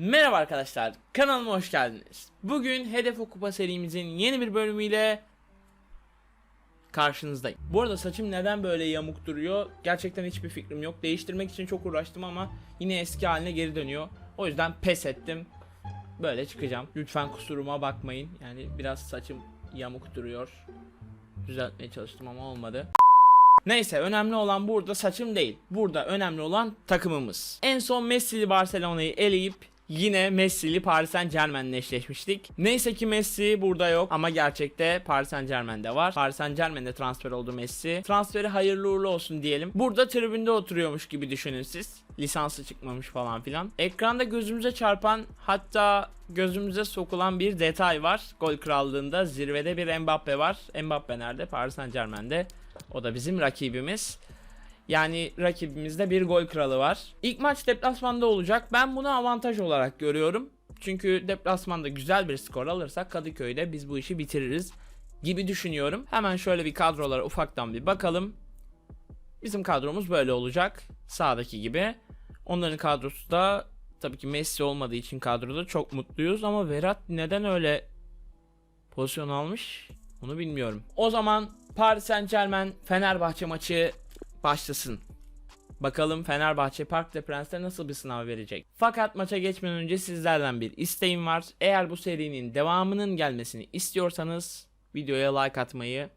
Merhaba arkadaşlar, kanalıma hoş geldiniz. Bugün Hedef Okupa serimizin yeni bir bölümüyle karşınızdayım. Bu arada saçım neden böyle yamuk duruyor? Gerçekten hiçbir fikrim yok. Değiştirmek için çok uğraştım ama yine eski haline geri dönüyor. O yüzden pes ettim. Böyle çıkacağım. Lütfen kusuruma bakmayın. Yani biraz saçım yamuk duruyor. Düzeltmeye çalıştım ama olmadı. Neyse önemli olan burada saçım değil. Burada önemli olan takımımız. En son Messi'li Barcelona'yı eleyip yine Messi'li Paris Saint Germain'le eşleşmiştik. Neyse ki Messi burada yok ama gerçekte Paris Saint Germain'de var. Paris Saint Germain'de transfer oldu Messi. Transferi hayırlı uğurlu olsun diyelim. Burada tribünde oturuyormuş gibi düşünün siz. Lisansı çıkmamış falan filan. Ekranda gözümüze çarpan hatta gözümüze sokulan bir detay var. Gol krallığında zirvede bir Mbappe var. Mbappe nerede? Paris Saint Germain'de. O da bizim rakibimiz. Yani rakibimizde bir gol kralı var. İlk maç deplasmanda olacak. Ben bunu avantaj olarak görüyorum. Çünkü deplasmanda güzel bir skor alırsak Kadıköy'de biz bu işi bitiririz gibi düşünüyorum. Hemen şöyle bir kadrolara ufaktan bir bakalım. Bizim kadromuz böyle olacak. Sağdaki gibi. Onların kadrosu da tabii ki Messi olmadığı için kadroda çok mutluyuz ama Verat neden öyle pozisyon almış? Onu bilmiyorum. O zaman Paris Saint Germain Fenerbahçe maçı başlasın. Bakalım Fenerbahçe Park de Prens'te nasıl bir sınav verecek. Fakat maça geçmeden önce sizlerden bir isteğim var. Eğer bu serinin devamının gelmesini istiyorsanız videoya like atmayı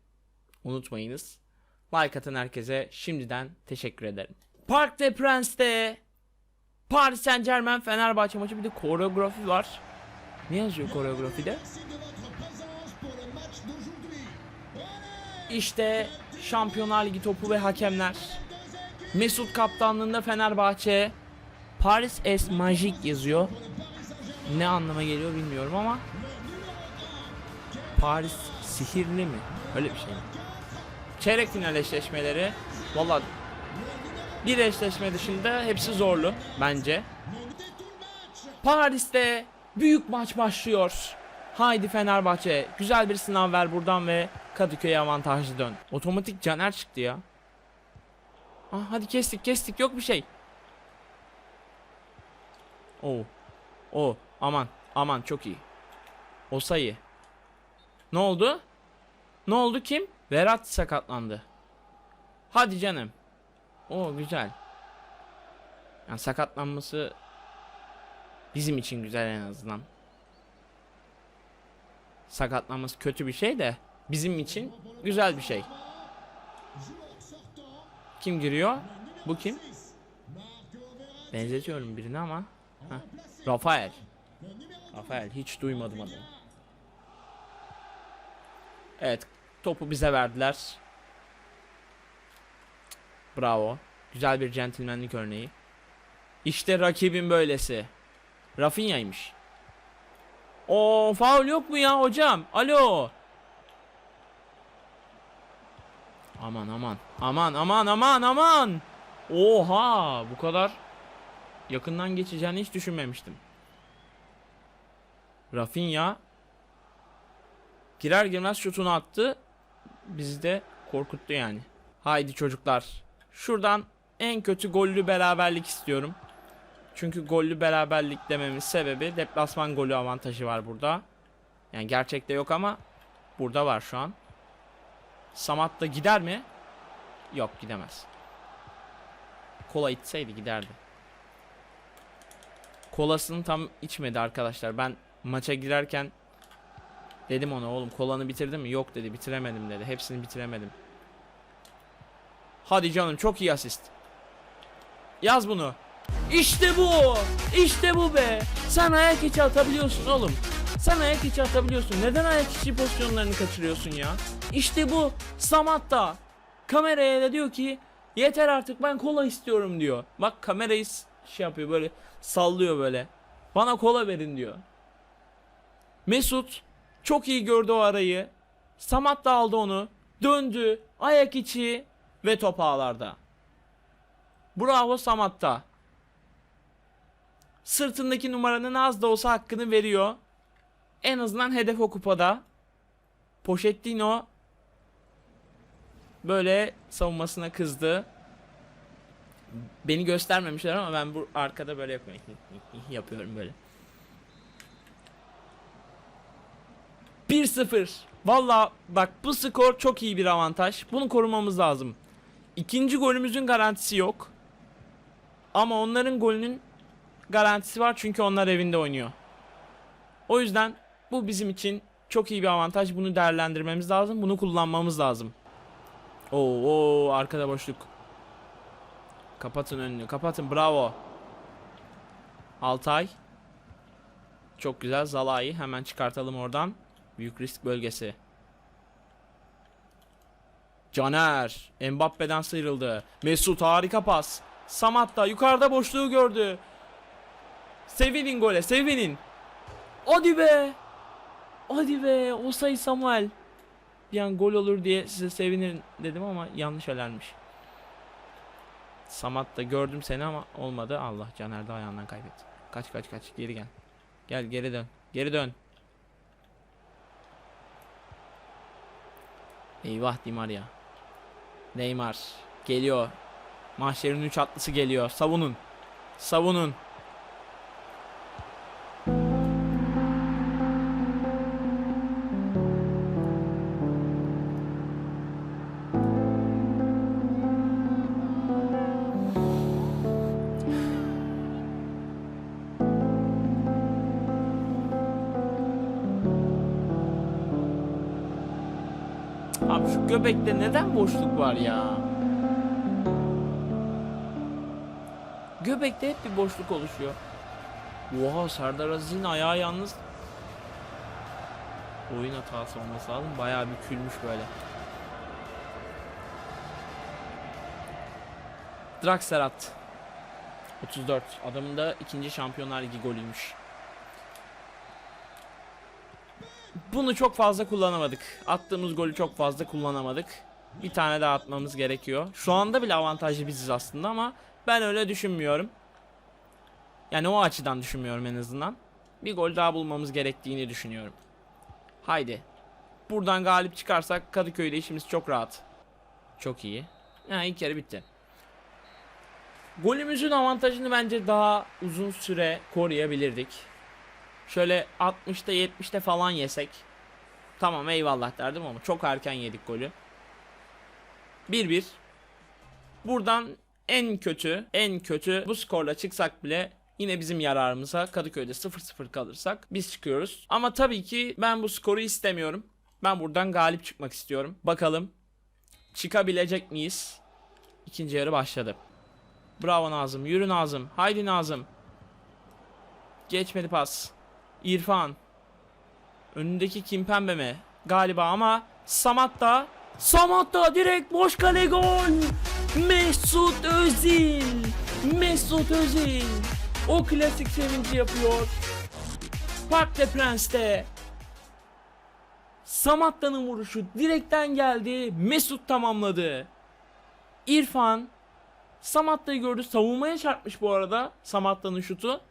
unutmayınız. Like atan herkese şimdiden teşekkür ederim. Park de Prens'te Paris Saint Germain Fenerbahçe maçı bir de koreografi var. Ne yazıyor koreografide? İşte Şampiyonlar Ligi topu ve hakemler. Mesut kaptanlığında Fenerbahçe Paris es Magic yazıyor. Ne anlama geliyor bilmiyorum ama Paris sihirli mi? Öyle bir şey mi? Çeyrek final eşleşmeleri Valla bir eşleşme dışında hepsi zorlu bence. Paris'te büyük maç başlıyor. Haydi Fenerbahçe güzel bir sınav ver buradan ve Kadıköy'e avantajlı dön. Otomatik Caner çıktı ya. Ah, hadi kestik kestik yok bir şey. Oo. O aman aman çok iyi. O sayı. Ne oldu? Ne oldu kim? Berat sakatlandı. Hadi canım. O güzel. Yani sakatlanması bizim için güzel en azından. Sakatlanması kötü bir şey de bizim için güzel bir şey. Kim giriyor? Bu kim? Benzetiyorum birini ama. Heh. Rafael. Rafael hiç duymadım adını. Evet, topu bize verdiler. Bravo. Güzel bir centilmenlik örneği. İşte rakibin böylesi. Rafinha'ymış. O faul yok mu ya hocam? Alo. Aman aman. Aman aman aman aman. Oha bu kadar yakından geçeceğini hiç düşünmemiştim. Rafinha girer girmez şutunu attı. Bizi de korkuttu yani. Haydi çocuklar. Şuradan en kötü gollü beraberlik istiyorum. Çünkü gollü beraberlik dememin sebebi deplasman golü avantajı var burada. Yani gerçekte yok ama burada var şu an. Samat da gider mi? Yok gidemez. Kola içseydi giderdi. Kolasını tam içmedi arkadaşlar. Ben maça girerken dedim ona oğlum kolanı bitirdin mi? Yok dedi bitiremedim dedi. Hepsini bitiremedim. Hadi canım çok iyi asist. Yaz bunu. İşte bu. İşte bu be. Sen ayak içi atabiliyorsun oğlum. Sen ayak içi atabiliyorsun. Neden ayak içi pozisyonlarını kaçırıyorsun ya? İşte bu. Samat da kameraya da diyor ki yeter artık ben kola istiyorum diyor. Bak kamerayı şey yapıyor böyle sallıyor böyle. Bana kola verin diyor. Mesut çok iyi gördü o arayı. Samat da aldı onu. Döndü. Ayak içi ve top ağlarda. Bravo Samat'ta. Sırtındaki numaranın az da olsa hakkını veriyor. En azından hedef o kupada. Pochettino böyle savunmasına kızdı. Beni göstermemişler ama ben bu arkada böyle yapıyorum. yapıyorum böyle. 1-0. Valla bak bu skor çok iyi bir avantaj. Bunu korumamız lazım. İkinci golümüzün garantisi yok. Ama onların golünün garantisi var çünkü onlar evinde oynuyor. O yüzden bu bizim için çok iyi bir avantaj. Bunu değerlendirmemiz lazım. Bunu kullanmamız lazım. Oo, oo arkada boşluk. Kapatın önünü. Kapatın. Bravo. Altay. Çok güzel. Zalai hemen çıkartalım oradan. Büyük risk bölgesi. Caner. Mbappe'den sıyrıldı. Mesut harika pas. Samat da yukarıda boşluğu gördü. Sevinin gole. Sevinin. Hadi be. Hadi be. Osay Samuel. Bir an gol olur diye size sevinirim dedim ama yanlış alarmış. Samat da gördüm seni ama olmadı. Allah Caner de ayağından kaybetti. Kaç kaç kaç geri gel. Gel geri dön. Geri dön. Eyvah Di Maria. Neymar geliyor. Mahşerin 3 atlısı geliyor. Savunun. Savunun. Göbekte neden boşluk var ya? Göbekte hep bir boşluk oluşuyor. Oha Serdar Aziz'in ayağı yalnız oyun hatası olması lazım. Bayağı bir külmüş böyle. Draxerat 34. Adamın da ikinci Şampiyonlar Ligi golüymüş. Bunu çok fazla kullanamadık. Attığımız golü çok fazla kullanamadık. Bir tane daha atmamız gerekiyor. Şu anda bile avantajlı biziz aslında ama ben öyle düşünmüyorum. Yani o açıdan düşünmüyorum en azından. Bir gol daha bulmamız gerektiğini düşünüyorum. Haydi. Buradan galip çıkarsak Kadıköy'de işimiz çok rahat. Çok iyi. Ha, ilk yarı bitti. Golümüzün avantajını bence daha uzun süre koruyabilirdik. Şöyle 60'ta 70'te falan yesek tamam eyvallah derdim ama çok erken yedik golü. 1-1. Buradan en kötü en kötü bu skorla çıksak bile yine bizim yararımıza Kadıköy'de 0-0 kalırsak biz çıkıyoruz. Ama tabii ki ben bu skoru istemiyorum. Ben buradan galip çıkmak istiyorum. Bakalım çıkabilecek miyiz? İkinci yarı başladı. Bravo Nazım. Yürü Nazım. Haydi Nazım. Geçmedi pas. İrfan. Önündeki Kimpembe mi? Galiba ama Samat da Samat da direkt boş kale gol. Mesut Özil. Mesut Özil. O klasik sevinci yapıyor. Park de Prens'te. Samatta'nın vuruşu direkten geldi. Mesut tamamladı. İrfan Samatta'yı gördü. Savunmaya çarpmış bu arada Samatta'nın şutu.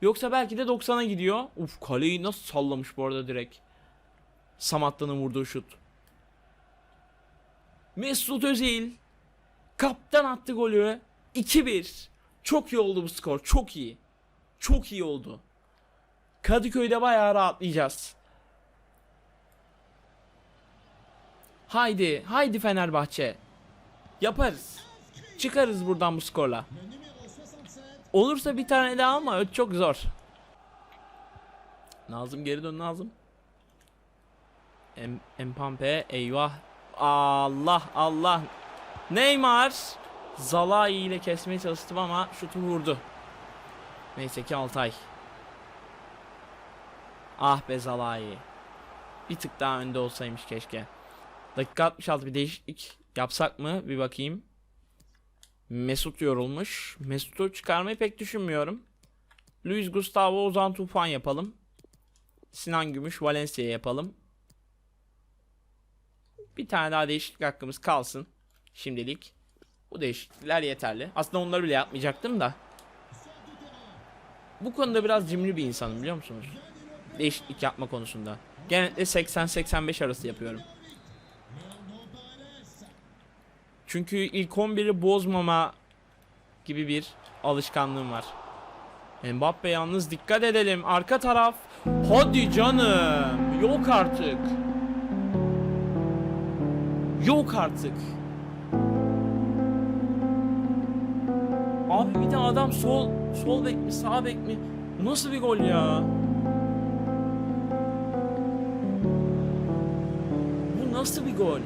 Yoksa belki de 90'a gidiyor. Uf kaleyi nasıl sallamış bu arada direkt. Samatta'nın vurduğu şut. Mesut Özil kaptan attı golü. 2-1. Çok iyi oldu bu skor. Çok iyi. Çok iyi oldu. Kadıköy'de bayağı rahatlayacağız. Haydi, haydi Fenerbahçe. Yaparız. Çıkarız buradan bu skorla. Olursa bir tane daha ama çok zor. Nazım geri dön Nazım. Em Empampe eyvah. Allah Allah. Neymar. Zalai ile kesmeye çalıştım ama şutu vurdu. Neyse ki Altay. Ah be Zalai. Bir tık daha önde olsaymış keşke. Dakika 66 bir değişiklik yapsak mı? Bir bakayım. Mesut yorulmuş. Mesut'u çıkarmayı pek düşünmüyorum. Luis Gustavo Ozan Tufan yapalım. Sinan Gümüş Valencia yapalım. Bir tane daha değişiklik hakkımız kalsın. Şimdilik. Bu değişiklikler yeterli. Aslında onları bile yapmayacaktım da. Bu konuda biraz cimri bir insanım biliyor musunuz? Değişiklik yapma konusunda. Genellikle 80-85 arası yapıyorum. Çünkü ilk 11'i bozmama gibi bir alışkanlığım var. Mbappe yalnız dikkat edelim. Arka taraf Hadi canım. Yok artık. Yok artık. Abi bir de adam sol sol bek mi sağ bek mi? Bu nasıl bir gol ya? Bu nasıl bir gol?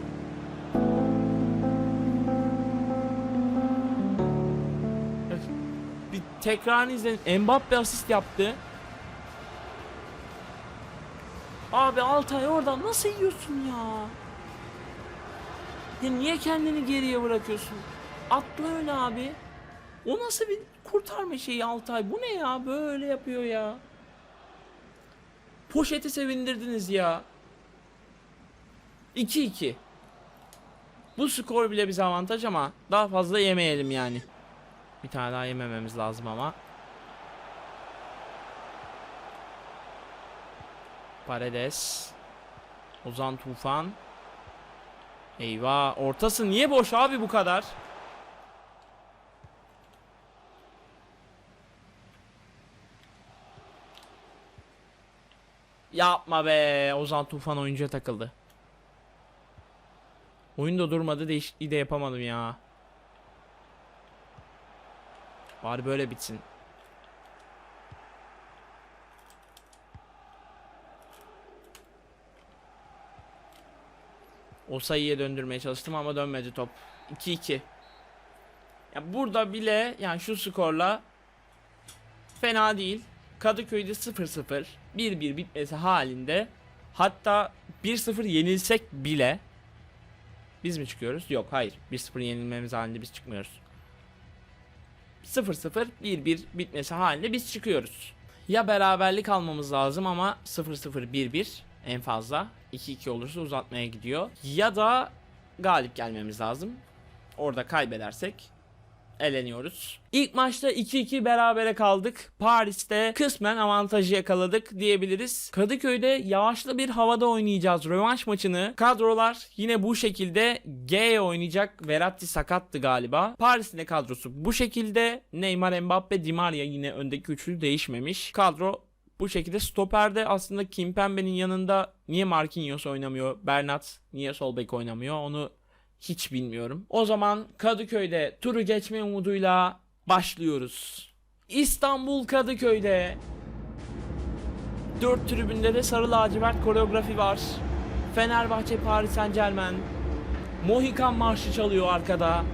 Bir tekrar izleyin. Mbappe asist yaptı. Abi Altay oradan nasıl yiyorsun ya? Ya niye kendini geriye bırakıyorsun? Atla öyle abi. O nasıl bir kurtarma şeyi Altay? Bu ne ya? Böyle yapıyor ya. Poşeti sevindirdiniz ya. 2-2. Bu skor bile bize avantaj ama daha fazla yemeyelim yani. Bir tane daha yemememiz lazım ama. Paredes. Ozan Tufan. Eyvah. Ortası niye boş abi bu kadar? Yapma be. Ozan Tufan oyuncuya takıldı. Oyunda durmadı. Değişikliği de yapamadım ya. Bari böyle bitsin. O sayıya döndürmeye çalıştım ama dönmedi top. 2-2. Ya burada bile yani şu skorla fena değil. Kadıköy'de 0-0 1-1 bitmesi halinde hatta 1-0 yenilsek bile biz mi çıkıyoruz? Yok hayır. 1-0 yenilmemiz halinde biz çıkmıyoruz. 0-0 1-1 bitmesi halinde biz çıkıyoruz. Ya beraberlik almamız lazım ama 0-0 1-1 en fazla 2-2 olursa uzatmaya gidiyor. Ya da galip gelmemiz lazım. Orada kaybedersek eleniyoruz. İlk maçta 2-2 berabere kaldık. Paris'te kısmen avantajı yakaladık diyebiliriz. Kadıköy'de yağışlı bir havada oynayacağız rövanş maçını. Kadrolar yine bu şekilde G oynayacak. Verratti sakattı galiba. Paris'in de kadrosu bu şekilde. Neymar, Mbappe, Di Maria yine öndeki üçlü değişmemiş. Kadro bu şekilde stoperde aslında Kimpembe'nin yanında niye Marquinhos oynamıyor? Bernat niye sol bek oynamıyor? Onu hiç bilmiyorum. O zaman Kadıköy'de turu geçme umuduyla başlıyoruz. İstanbul Kadıköy'de 4 tribünde de sarı lacivert koreografi var. Fenerbahçe Paris Saint Germain. Mohikan marşı çalıyor arkada.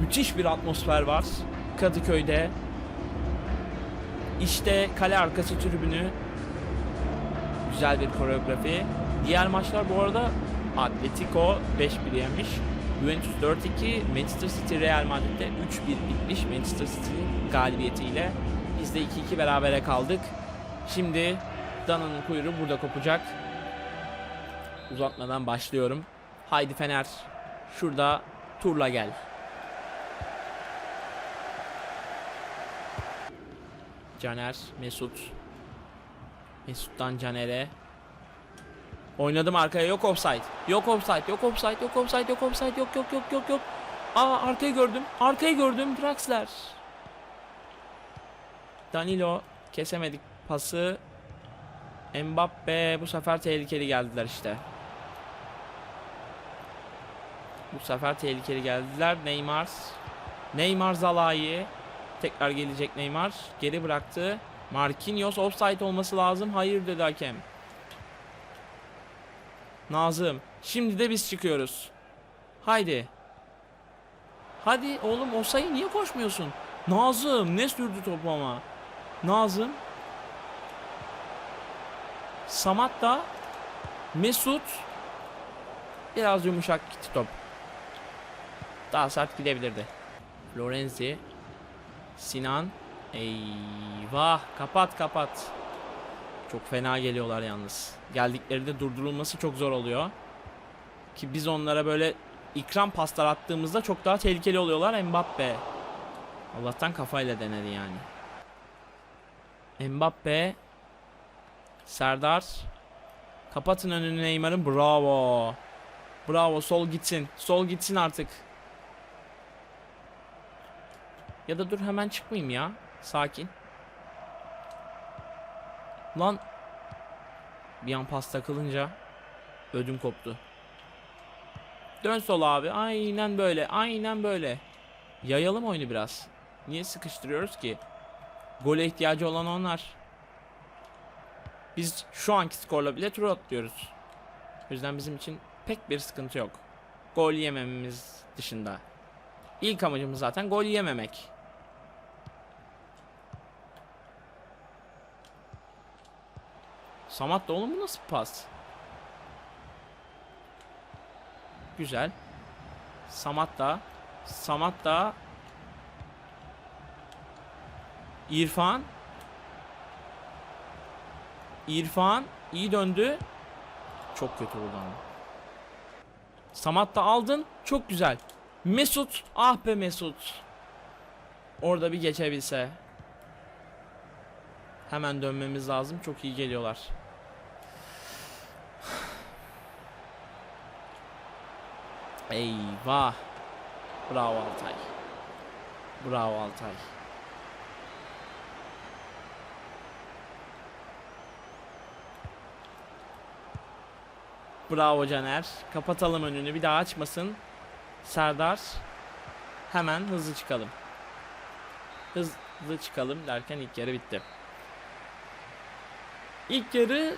Müthiş bir atmosfer var Kadıköy'de. İşte kale arkası tribünü. Güzel bir koreografi. Diğer maçlar bu arada Atletico 5-1 yenmiş. Juventus 4-2, Manchester City Real Madrid'de 3-1 bitmiş Manchester City galibiyetiyle. Biz de 2-2 berabere kaldık. Şimdi Dana'nın kuyruğu burada kopacak. Uzatmadan başlıyorum. Haydi Fener. Şurada turla gel. Caner, Mesut. Mesut'tan Caner'e. Oynadım arkaya yok offside. Yok offside, yok offside, yok offside, yok offside, yok yok yok yok yok. Aa arkayı gördüm. Arkayı gördüm Draxler. Danilo kesemedik pası. Mbappe bu sefer tehlikeli geldiler işte. Bu sefer tehlikeli geldiler. Neymar. Neymar Zalai. Tekrar gelecek Neymar. Geri bıraktı. Marquinhos offside olması lazım. Hayır dedi hakem. Nazım. Şimdi de biz çıkıyoruz. Haydi. Hadi oğlum o sayı niye koşmuyorsun? Nazım ne sürdü topu ama. Nazım. Samat da Mesut biraz yumuşak gitti top. Daha sert gidebilirdi. Florenzi Sinan Eyvah kapat kapat. Çok fena geliyorlar yalnız. Geldiklerinde durdurulması çok zor oluyor. Ki biz onlara böyle ikram paslar attığımızda çok daha tehlikeli oluyorlar Mbappe. Allah'tan kafayla denedi yani. Mbappe Serdar Kapatın önünü Neymar'ın bravo. Bravo sol gitsin. Sol gitsin artık. Ya da dur hemen çıkmayayım ya. Sakin. Lan. Bir an pas takılınca ödüm koptu. Dön sola abi. Aynen böyle. Aynen böyle. Yayalım oyunu biraz. Niye sıkıştırıyoruz ki? Gole ihtiyacı olan onlar. Biz şu anki skorla bile tur atlıyoruz. O yüzden bizim için pek bir sıkıntı yok. Gol yemememiz dışında. İlk amacımız zaten gol yememek. Samat da oğlum bu nasıl pas? Güzel. Samat da. Samat da. İrfan. İrfan iyi döndü. Çok kötü oldu ama. Samat da aldın. Çok güzel. Mesut. Ah be Mesut. Orada bir geçebilse. Hemen dönmemiz lazım. Çok iyi geliyorlar. Eyvah. Bravo Altay. Bravo Altay. Bravo Caner. Kapatalım önünü bir daha açmasın. Serdar. Hemen hızlı çıkalım. Hızlı çıkalım derken ilk yarı bitti. İlk yarı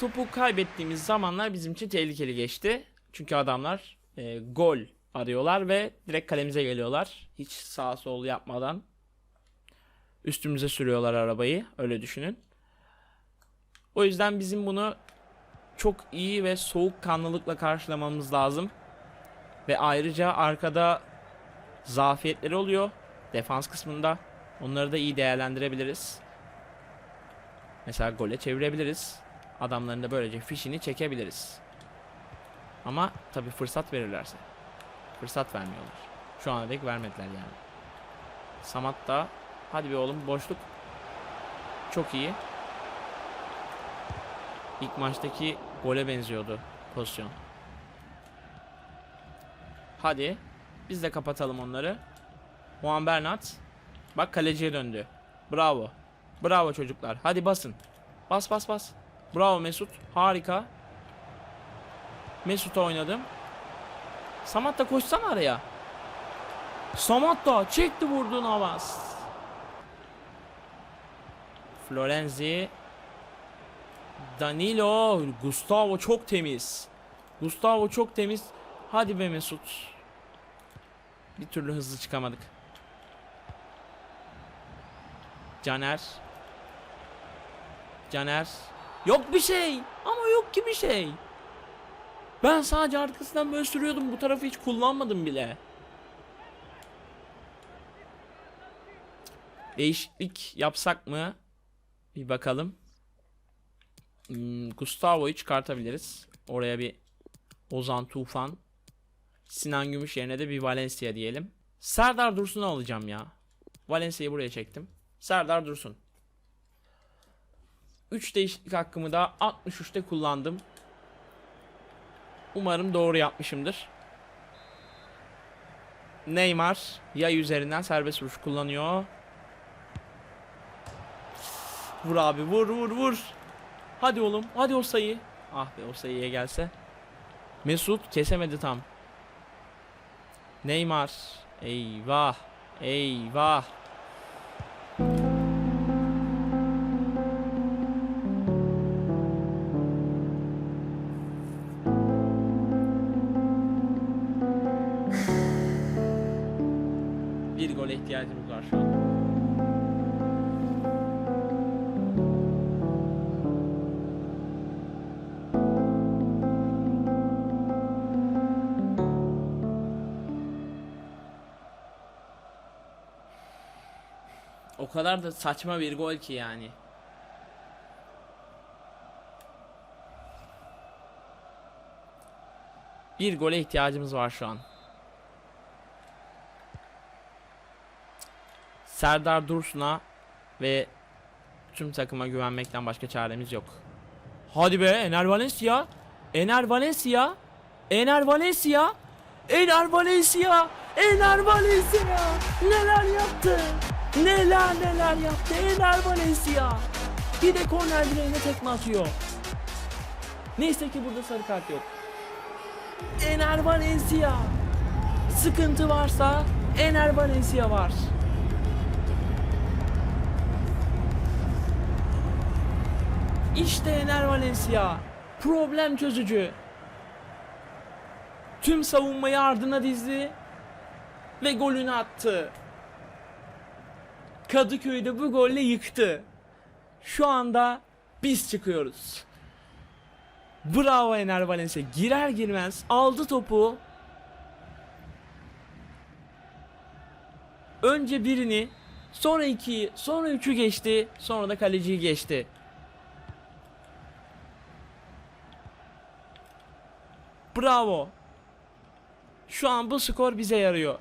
topu kaybettiğimiz zamanlar bizim için tehlikeli geçti. Çünkü adamlar e, gol arıyorlar ve direkt kalemize geliyorlar. Hiç sağ sol yapmadan üstümüze sürüyorlar arabayı. Öyle düşünün. O yüzden bizim bunu çok iyi ve soğuk kanlılıkla karşılamamız lazım. Ve ayrıca arkada zafiyetleri oluyor. Defans kısmında. Onları da iyi değerlendirebiliriz. Mesela gole çevirebiliriz. Adamların da böylece fişini çekebiliriz. Ama tabi fırsat verirlerse. Fırsat vermiyorlar. Şu ana dek vermediler yani. Samat da hadi bir oğlum boşluk. Çok iyi. İlk maçtaki gole benziyordu pozisyon. Hadi. Biz de kapatalım onları. Juan Bernat. Bak kaleciye döndü. Bravo. Bravo çocuklar. Hadi basın. Bas bas bas. Bravo Mesut. Harika. Mesut'a oynadım. Samat da koşsana araya. Samat da çekti vurdu Navas. Florenzi. Danilo. Gustavo çok temiz. Gustavo çok temiz. Hadi be Mesut. Bir türlü hızlı çıkamadık. Caner. Caner. Yok bir şey. Ama yok ki bir şey. Ben sadece arkasından böyle sürüyordum. Bu tarafı hiç kullanmadım bile. Değişiklik yapsak mı? Bir bakalım. Hmm, Gustavo'yu çıkartabiliriz. Oraya bir Ozan Tufan. Sinan Gümüş yerine de bir Valencia diyelim. Serdar Dursun'u alacağım ya. Valencia'yı buraya çektim. Serdar Dursun. 3 değişiklik hakkımı da 63'te kullandım. Umarım doğru yapmışımdır. Neymar yay üzerinden serbest vuruş kullanıyor. Vur abi vur vur vur. Hadi oğlum hadi o sayı. Ah be o sayıya gelse. Mesut kesemedi tam. Neymar. Eyvah. Eyvah. Kadar da saçma bir gol ki yani. Bir gole ihtiyacımız var şu an. Serdar Dursun'a ve tüm takıma güvenmekten başka çaremiz yok. Hadi be Ener Valencia. Ener Valencia. Ener Valencia. Ener Valencia. Ener Valencia neler yaptı? Neler neler yaptı Ener Valencia. Bir de korner direğine tekme atıyor. Neyse ki burada sarı kart yok. Ener Valencia. Sıkıntı varsa Ener Valencia var. İşte Ener Valencia. Problem çözücü. Tüm savunmayı ardına dizdi ve golünü attı. Kadıköy'de bu golle yıktı. Şu anda biz çıkıyoruz. Bravo Ener Valencia. Girer girmez aldı topu. Önce birini, sonra ikiyi, sonra üçü geçti, sonra da kaleciyi geçti. Bravo. Şu an bu skor bize yarıyor.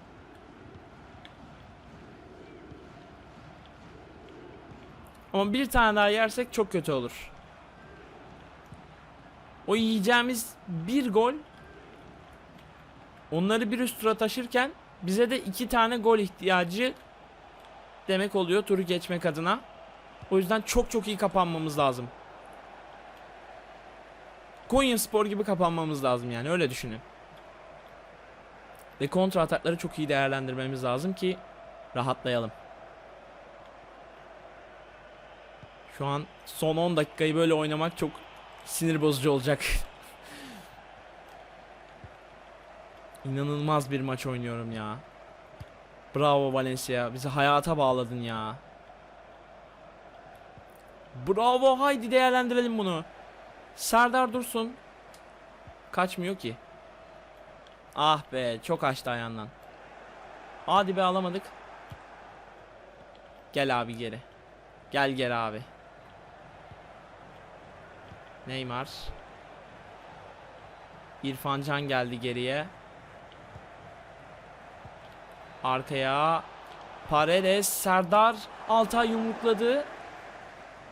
Ama bir tane daha yersek çok kötü olur. O yiyeceğimiz bir gol onları bir üst tura taşırken bize de iki tane gol ihtiyacı demek oluyor turu geçmek adına. O yüzden çok çok iyi kapanmamız lazım. Konya Spor gibi kapanmamız lazım yani öyle düşünün. Ve kontra atakları çok iyi değerlendirmemiz lazım ki rahatlayalım. Şu an son 10 dakikayı böyle oynamak çok sinir bozucu olacak. İnanılmaz bir maç oynuyorum ya. Bravo Valencia. Bizi hayata bağladın ya. Bravo haydi değerlendirelim bunu. Serdar Dursun. Kaçmıyor ki. Ah be çok açtı ayağından. Hadi be alamadık. Gel abi geri. Gel geri abi. Neymar. İrfan Can geldi geriye. Arkaya Paredes, Serdar Altay yumrukladı.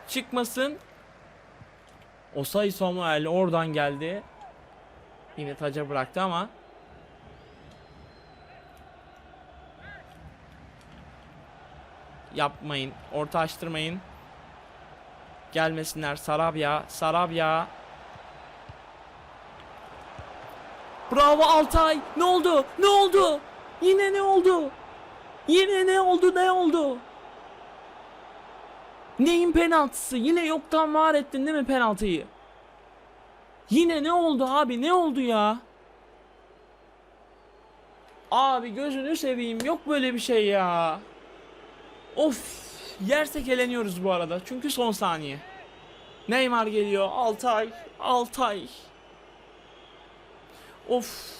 Çıkmasın. Osay Samuel oradan geldi. Yine taca bıraktı ama yapmayın. Orta açtırmayın. Gelmesinler. Sarabia. Sarabia. Bravo Altay. Ne oldu? Ne oldu? Yine ne oldu? Yine ne oldu? Ne oldu? Neyin penaltısı? Yine yoktan var ettin değil mi penaltıyı? Yine ne oldu abi? Ne oldu ya? Abi gözünü seveyim. Yok böyle bir şey ya. Of. Yersek eleniyoruz bu arada. Çünkü son saniye. Neymar geliyor. Altay. Altay. Of.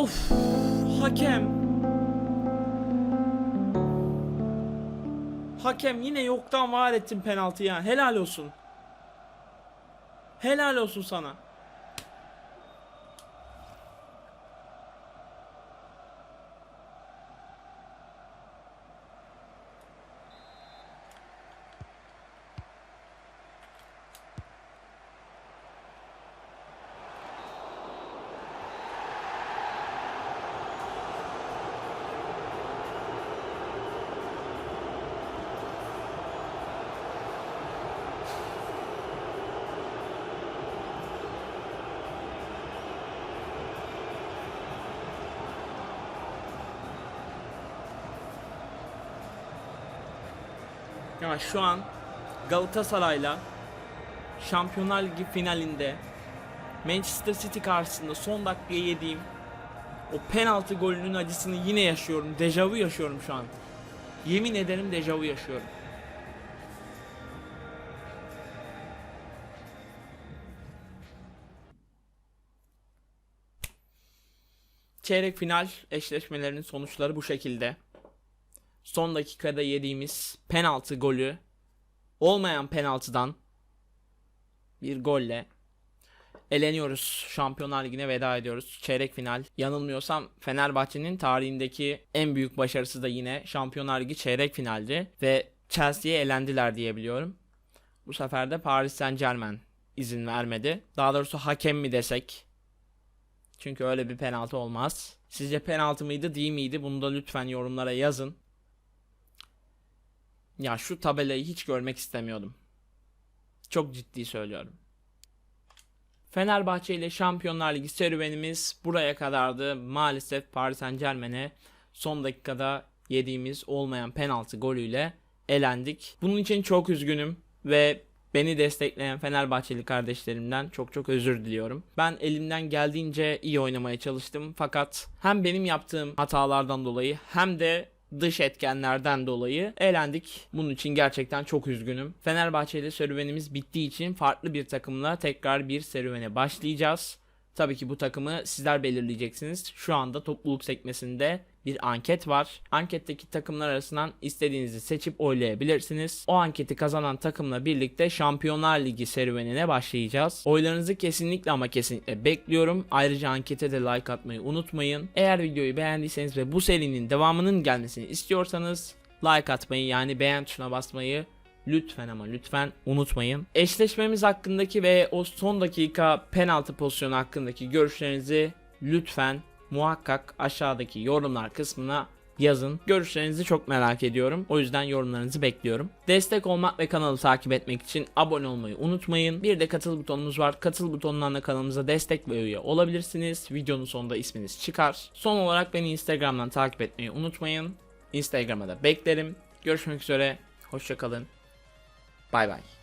Of. Hakem. Hakem yine yoktan var ettin penaltı ya. Helal olsun. Helal olsun sana. Ya şu an Galatasaray'la Şampiyonlar Ligi finalinde Manchester City karşısında son dakikaya yediğim o penaltı golünün acısını yine yaşıyorum. Dejavu yaşıyorum şu an. Yemin ederim dejavu yaşıyorum. Çeyrek final eşleşmelerinin sonuçları bu şekilde. Son dakikada yediğimiz penaltı golü olmayan penaltıdan bir golle eleniyoruz. Şampiyonlar Ligi'ne veda ediyoruz. Çeyrek final. Yanılmıyorsam Fenerbahçe'nin tarihindeki en büyük başarısı da yine Şampiyonlar Ligi çeyrek finaldi ve Chelsea'ye elendiler diye biliyorum. Bu sefer de Paris Saint Germain izin vermedi. Daha doğrusu hakem mi desek? Çünkü öyle bir penaltı olmaz. Sizce penaltı mıydı değil miydi? Bunu da lütfen yorumlara yazın. Ya şu tabelayı hiç görmek istemiyordum. Çok ciddi söylüyorum. Fenerbahçe ile Şampiyonlar Ligi serüvenimiz buraya kadardı. Maalesef Paris Saint Germain'e son dakikada yediğimiz olmayan penaltı golüyle elendik. Bunun için çok üzgünüm ve beni destekleyen Fenerbahçeli kardeşlerimden çok çok özür diliyorum. Ben elimden geldiğince iyi oynamaya çalıştım fakat hem benim yaptığım hatalardan dolayı hem de dış etkenlerden dolayı elendik. Bunun için gerçekten çok üzgünüm. Fenerbahçe ile serüvenimiz bittiği için farklı bir takımla tekrar bir serüvene başlayacağız. Tabii ki bu takımı sizler belirleyeceksiniz. Şu anda topluluk sekmesinde bir anket var. Anketteki takımlar arasından istediğinizi seçip oylayabilirsiniz. O anketi kazanan takımla birlikte Şampiyonlar Ligi serüvenine başlayacağız. Oylarınızı kesinlikle ama kesinlikle bekliyorum. Ayrıca ankete de like atmayı unutmayın. Eğer videoyu beğendiyseniz ve bu serinin devamının gelmesini istiyorsanız like atmayı yani beğen tuşuna basmayı Lütfen ama lütfen unutmayın. Eşleşmemiz hakkındaki ve o son dakika penaltı pozisyonu hakkındaki görüşlerinizi lütfen muhakkak aşağıdaki yorumlar kısmına yazın. Görüşlerinizi çok merak ediyorum. O yüzden yorumlarınızı bekliyorum. Destek olmak ve kanalı takip etmek için abone olmayı unutmayın. Bir de katıl butonumuz var. Katıl butonundan da kanalımıza destek ve üye olabilirsiniz. Videonun sonunda isminiz çıkar. Son olarak beni Instagram'dan takip etmeyi unutmayın. Instagram'a da beklerim. Görüşmek üzere. Hoşçakalın. Bye bye.